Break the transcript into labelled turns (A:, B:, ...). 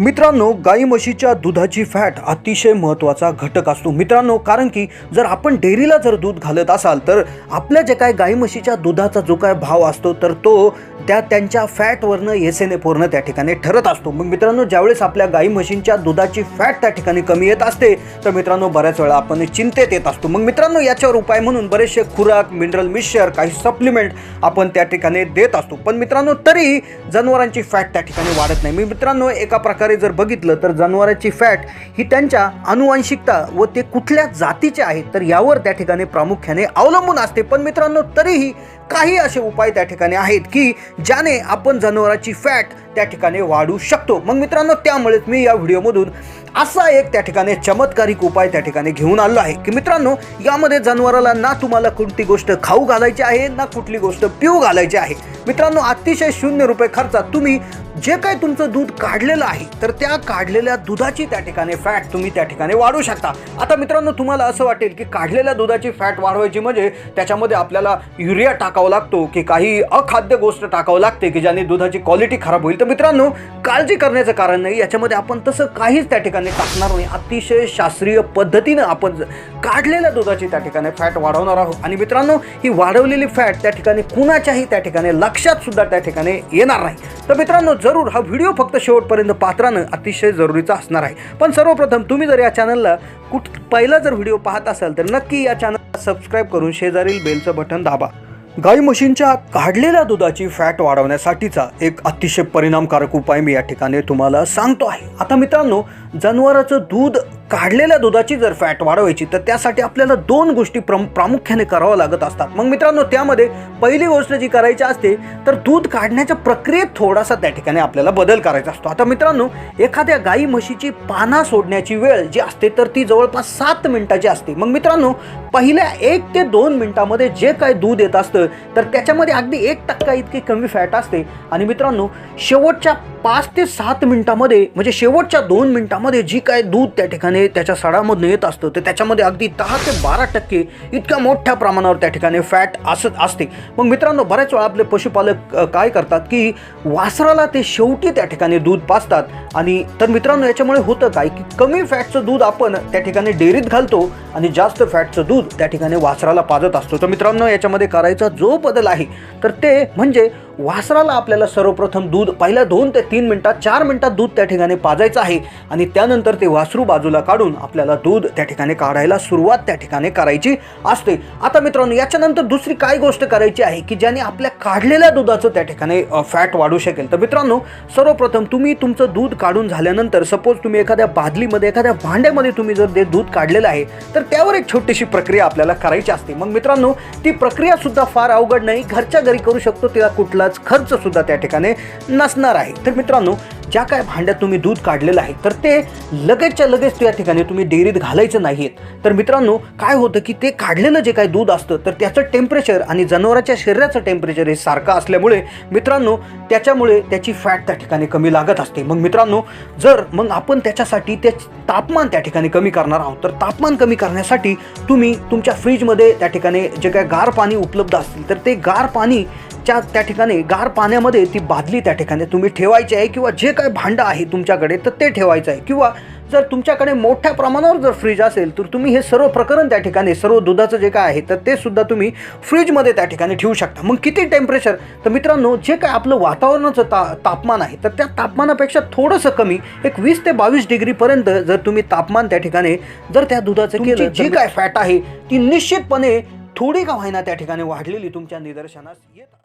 A: मित्रांनो गाई म्हशीच्या दुधाची फॅट अतिशय महत्त्वाचा घटक असतो. मित्रांनो कारण की जर आपण डेअरीला जर दूध घालत असाल तर आपल्या जे काय गाई म्हशीच्या दुधाचा जो काय भाव असतो तर तो त्या त्यांच्या फॅटवरनं एस एन एफवरनं त्या ठिकाणी ठरत असतो. मग मित्रांनो ज्यावेळेस आपल्या गाई म्हशींच्या दुधाची फॅट त्या ठिकाणी कमी येत असते तर मित्रांनो बऱ्याच वेळा आपण चिंतेत येत असतो. मग मित्रांनो याच्यावर उपाय म्हणून बरेचसे खुराक मिनरल मिक्सचर काही सप्लिमेंट आपण त्या ठिकाणी देत असतो. पण मित्रांनो तरी जनावरांची फॅट त्या ठिकाणी वाढत नाही. मी मित्रांनो एका प्रकारे जर बघितलं तर जनावरांची फॅट ही त्यांच्या अनुवांशिकता व ते कुठल्या जातीचे आहेत तर यावर त्या ठिकाणी प्रामुख्याने अवलंबून असते. पण मित्रांनो तरीही काही असे उपाय त्या ठिकाणी आहेत की ज्याने आपण जनावराची फॅट त्या ठिकाणी वाढू शकतो. मग मित्रांनो त्यामुळेच मी या व्हिडिओमधून असा एक त्या ठिकाणी चमत्कारिक उपाय त्या ठिकाणी घेऊन आलो आहे. की मित्रांनो यामध्ये जनावराला ना तुम्हाला कोणती गोष्ट खाऊ घालायची आहे ना कुठली गोष्ट पिऊ घालायची आहे. मित्रांनो अतिशय शून्य रुपये खर्चात तुम्ही जे काय तुमचं दूध काढलेलं आहे तर त्या काढलेल्या दुधाची त्या ठिकाणी फॅट तुम्ही त्या ठिकाणी वाढवू शकता. आता मित्रांनो तुम्हाला असं वाटेल की काढलेल्या दुधाची फॅट वाढवायची म्हणजे त्याच्यामध्ये आपल्याला युरिया टाकावा लागतो की काही अखाद्य गोष्ट टाकावं लागते की ज्याने दुधाची क्वालिटी खराब होईल. तर मित्रांनो काळजी करण्याचं कारण नाही याच्यामध्ये आपण तसं काहीच त्या ठिकाणी टाकणार नाही. अतिशय शास्त्रीय पद्धतीनं आपण काढलेल्या दुधाची त्या ठिकाणी फॅट वाढवणार आहोत. आणि मित्रांनो ही वाढवलेली फॅट त्या ठिकाणी कुणाच्याही त्या ठिकाणी लक्षात सुद्धा त्या ठिकाणी येणार नाही. तर मित्रांनो जरूर हा व्हिडिओ फक्त शेवटपर्यंत पात्रानं अतिशय जरुरीचा असणार आहे. पण सर्वप्रथम तुम्ही जर या चॅनलला कुठ पहिला जर व्हिडिओ पाहत असाल तर नक्की या चॅनलला सबस्क्राईब करून शेजारील बेलचं बटन दाबा. गाई म्हशींच्या काढलेल्या दुधाची फॅट वाढवण्यासाठीचा एक अतिशय परिणामकारक उपाय मी या ठिकाणी तुम्हाला सांगतो आहे. आता मित्रांनो जनावराचं दूध काढलेल्या दुधाची जर फॅट वाढवायची तर त्यासाठी आपल्याला दोन गोष्टी प्रम प्रामुख्याने कराव्या लागत असतात. मग मित्रांनो त्यामध्ये पहिली गोष्ट जी करायची असते तर दूध काढण्याच्या प्रक्रियेत थोडासा त्या ठिकाणी आपल्याला बदल करायचा असतो. आता मित्रांनो एखाद्या गाई म्हशीची पाना सोडण्याची वेळ जी असते तर ती जवळपास सात मिनिटाची असते. मग मित्रांनो पहिल्या एक ते दोन मिनिटामध्ये जे काय दूध येत असतं तर त्याच्यामध्ये अगदी एक टक्का इतकी कमी फॅट असते. आणि मित्रांनो शेवटच्या पाच ते सात मिनिटामध्ये म्हणजे शेवटच्या दोन मिनिटामध्ये जी काय दूध त्या ठिकाणी त्याच्या सडामधून येत असतं तर त्याच्यामध्ये अगदी दहा ते बारा टक्के इतक्या मोठ्या प्रमाणावर त्या ठिकाणी फॅट असत असते. मग मित्रांनो बऱ्याच वेळा आपले पशुपालक काय करतात की वासराला ते शेवटी त्या ठिकाणी दूध पाजतात. आणि तर मित्रांनो याच्यामुळे होतं काय की कमी फॅटचं दूध आपण त्या ठिकाणी डेअरीत घालतो आणि जास्त फॅटचं दूध त्या ठिकाणी वासराला पाजत असतो. तर मित्रांनो याच्यामध्ये करायचा जो बदल आहे तर ते म्हणजे वासराला आपल्याला सर्वप्रथम दूध पहिल्या दोन ते तीन मिनटात चार मिनटात दूध त्या ठिकाणी पाजायचं आहे. आणि त्यानंतर ते वासरू बाजूला काढून आपल्याला दूध त्या ठिकाणी काढायला सुरुवात त्या ठिकाणी करायची असते. आता मित्रांनो याच्यानंतर दुसरी काय गोष्ट करायची आहे की ज्याने आपल्या काढलेल्या दुधाचं त्या ठिकाणी फॅट वाढू शकेल. तर मित्रांनो सर्वप्रथम तुम्ही तुमचं दूध काढून झाल्यानंतर सपोज तुम्ही एखाद्या बादलीमध्ये एखाद्या भांड्यामध्ये तुम्ही जर ते दूध काढलेलं आहे तर त्यावर एक छोटीशी प्रक्रिया आपल्याला करायची असते. मग मित्रांनो ती प्रक्रिया सुद्धा फार अवघड नाही. घरच्या घरी करू शकतो तिला कुठलाच खर्च सुद्धा त्या ठिकाणी नसणार आहे. तर मित्रांनो ज्या काय भांड्यात तुम्ही दूध काढलेलं आहे तर ते लगेचच्या लगेच त्या ठिकाणी तुम्ही डेअरीत घालायचं नाहीत तर मित्रांनो काय होतं की ते काढलेलं जे काय दूध असतं तर त्याचं टेम्परेचर आणि जनावराच्या शरीराचं टेम्परेचर हे सारखं असल्यामुळे मित्रांनो त्याच्यामुळे त्याची फॅट त्या ठिकाणी कमी लागत असते. मग मित्रांनो जर मग आपण त्याच्यासाठी ते तापमान त्या ठिकाणी कमी करणार आहोत तर तापमान कमी करण्यासाठी तुम्ही तुमच्या फ्रीजमध्ये त्या ठिकाणी जे काय गार पाणी उपलब्ध असतील तर ते गार पाणी च्या त्या ठिकाणी गार पाण्यामध्ये ती बादली त्या ठिकाणी तुम्ही ठेवायची आहे किंवा जे काय भांडं आहे तुमच्याकडे तर ते ठेवायचं आहे. किंवा जर तुमच्याकडे मोठ्या प्रमाणावर जर फ्रीज असेल तर तुम्ही हे सर्व प्रकरण त्या ठिकाणी सर्व दुधाचं जे काय आहे तर ते सुद्धा तुम्ही फ्रीजमध्ये त्या ठिकाणी ठेवू शकता. मग किती टेम्परेचर तर मित्रांनो जे काय आपलं वातावरणाचं ता तापमान आहे तर त्या तापमानापेक्षा थोडंसं कमी एक वीस ते बावीस डिग्रीपर्यंत जर तुम्ही तापमान त्या ठिकाणी जर त्या दुधाचं केलं जी काय फॅट आहे ती निश्चितपणे थोडी का होईना त्या ठिकाणी वाढलेली तुमच्या निदर्शनास येत